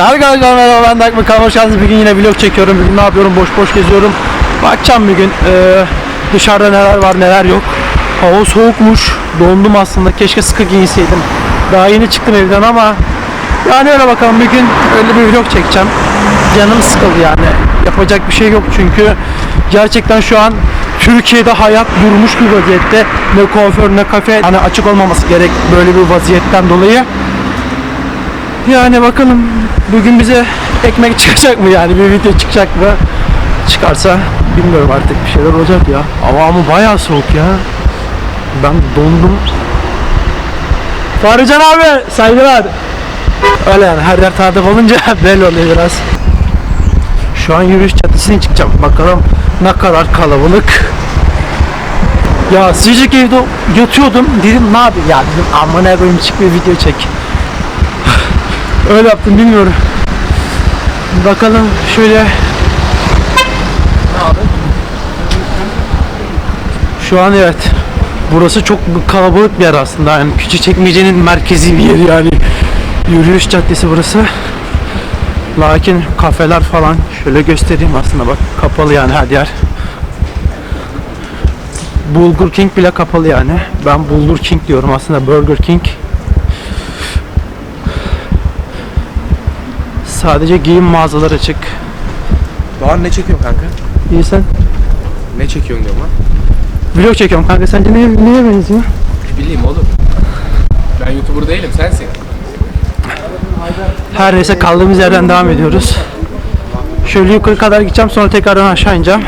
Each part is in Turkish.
Arkadaşlar merhaba ben Dark Mekan hoş geldiniz. Bugün yine vlog çekiyorum. Bugün ne yapıyorum? Boş boş geziyorum. Bakacağım bir gün ee, dışarıda neler var neler yok. Hava soğukmuş. Dondum aslında. Keşke sıkı giyinseydim. Daha yeni çıktım evden ama yani öyle bakalım bir gün öyle bir vlog çekeceğim. Canım sıkıldı yani. Yapacak bir şey yok çünkü gerçekten şu an Türkiye'de hayat durmuş bir vaziyette. Ne kuaför ne kafe hani açık olmaması gerek böyle bir vaziyetten dolayı. Yani bakalım bugün bize ekmek çıkacak mı yani bir video çıkacak mı? Çıkarsa bilmiyorum artık bir şeyler olacak ya. Hava ama bayağı soğuk ya. Ben dondum. Fahrican abi saygılar. Öyle yani her yer tanıdık olunca belli oluyor biraz. Şu an yürüyüş caddesine çıkacağım. Bakalım ne kadar kalabalık. Ya sıcak evde yatıyordum. Dedim ne yapayım ya dedim aman koyayım çık bir video çek. Öyle yaptım bilmiyorum. Bakalım şöyle. Şu an evet. Burası çok kalabalık bir yer aslında. Yani Küçükçekmece'nin merkezi bir yer yani. Yürüyüş caddesi burası. Lakin kafeler falan şöyle göstereyim aslında bak kapalı yani her yer. Bulgur King bile kapalı yani. Ben Bulgur King diyorum aslında Burger King. Sadece giyim mağazaları açık. Doğan ne çekiyorsun kanka? İyi sen? Ne çekiyorsun diyorum lan? Vlog çekiyorum kanka. Sence neye, neye benziyor? Ne bileyim oğlum. Ben YouTuber değilim sensin. Her neyse kaldığımız yerden devam ediyoruz. Şöyle yukarı kadar gideceğim sonra tekrardan aşağı ineceğim.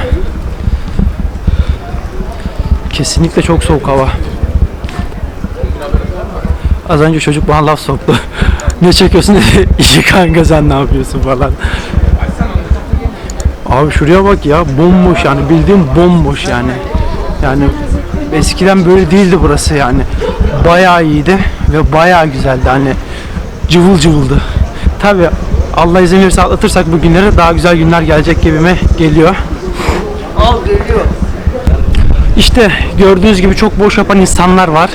Kesinlikle çok soğuk hava. Az önce çocuk bana laf soktu. Ne çekiyorsun. İyi kanka sen ne yapıyorsun falan. Abi şuraya bak ya bomboş yani bildiğim bomboş yani. Yani eskiden böyle değildi burası yani. Bayağı iyiydi ve bayağı güzeldi hani cıvıl cıvıldı. Tabi Allah izin verirse atlatırsak bu günleri daha güzel günler gelecek gibime geliyor. Al geliyor. İşte gördüğünüz gibi çok boş yapan insanlar var.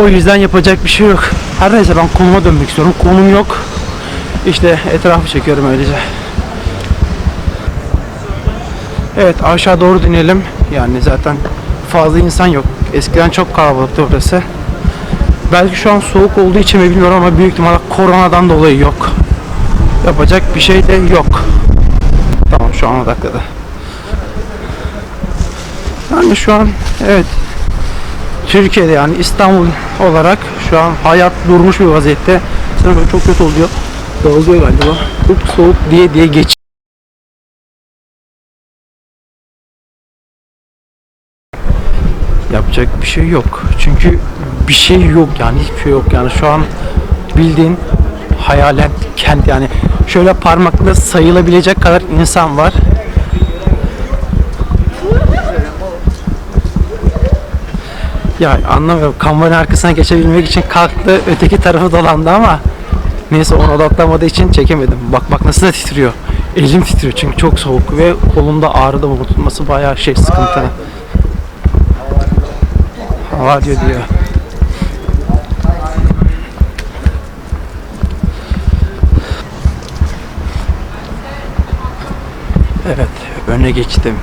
O yüzden yapacak bir şey yok. Her neyse ben konuma dönmek istiyorum. Konum yok. İşte etrafı çekiyorum öylece. Evet aşağı doğru dinelim. Yani zaten fazla insan yok. Eskiden çok kalabalıktı burası. Belki şu an soğuk olduğu için mi bilmiyorum ama büyük ihtimalle koronadan dolayı yok. Yapacak bir şey de yok. Tamam şu an odakladı. Yani şu an evet Türkiye'de yani İstanbul olarak şu an hayat durmuş bir vaziyette. Böyle çok kötü oluyor. Dağılıyor galiba. Çok soğuk diye diye geç. Yapacak bir şey yok. Çünkü bir şey yok yani hiçbir şey yok yani şu an bildiğin hayalet kent yani şöyle parmakla sayılabilecek kadar insan var. Ya anlamıyorum. Kamera arkasına geçebilmek için kalktı. Öteki tarafı dolandı ama neyse onu odaklamadığı için çekemedim. Bak bak nasıl da titriyor. Elim titriyor çünkü çok soğuk ve kolumda ağrı da tutması bayağı şey sıkıntı. Hava diyor diyor. Evet, öne geçtim.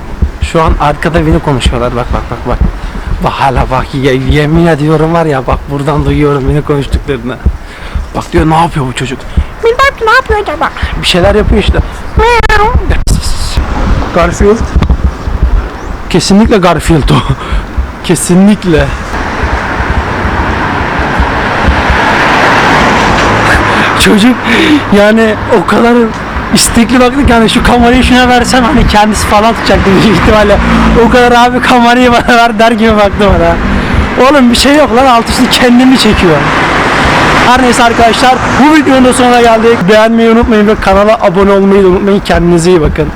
Şu an arkada beni konuşuyorlar. Bak bak bak bak. Bak hala bak ye- yemin ediyorum var ya bak buradan duyuyorum beni konuştuklarını. Bak diyor ne yapıyor bu çocuk? Bilmem ne yapıyor acaba? Bir şeyler yapıyor işte. Garfield. Kesinlikle Garfield o. Kesinlikle. Çocuk yani o kadar istekli baktı ki hani şu kamerayı şuna versem hani kendisi falan tutacaktı büyük ihtimalle. O kadar abi kamerayı bana ver der gibi baktı bana. Oğlum bir şey yok lan alt üstü kendini çekiyor. Her neyse arkadaşlar bu videonun da sonuna geldik. Beğenmeyi unutmayın ve kanala abone olmayı da unutmayın. Kendinize iyi bakın.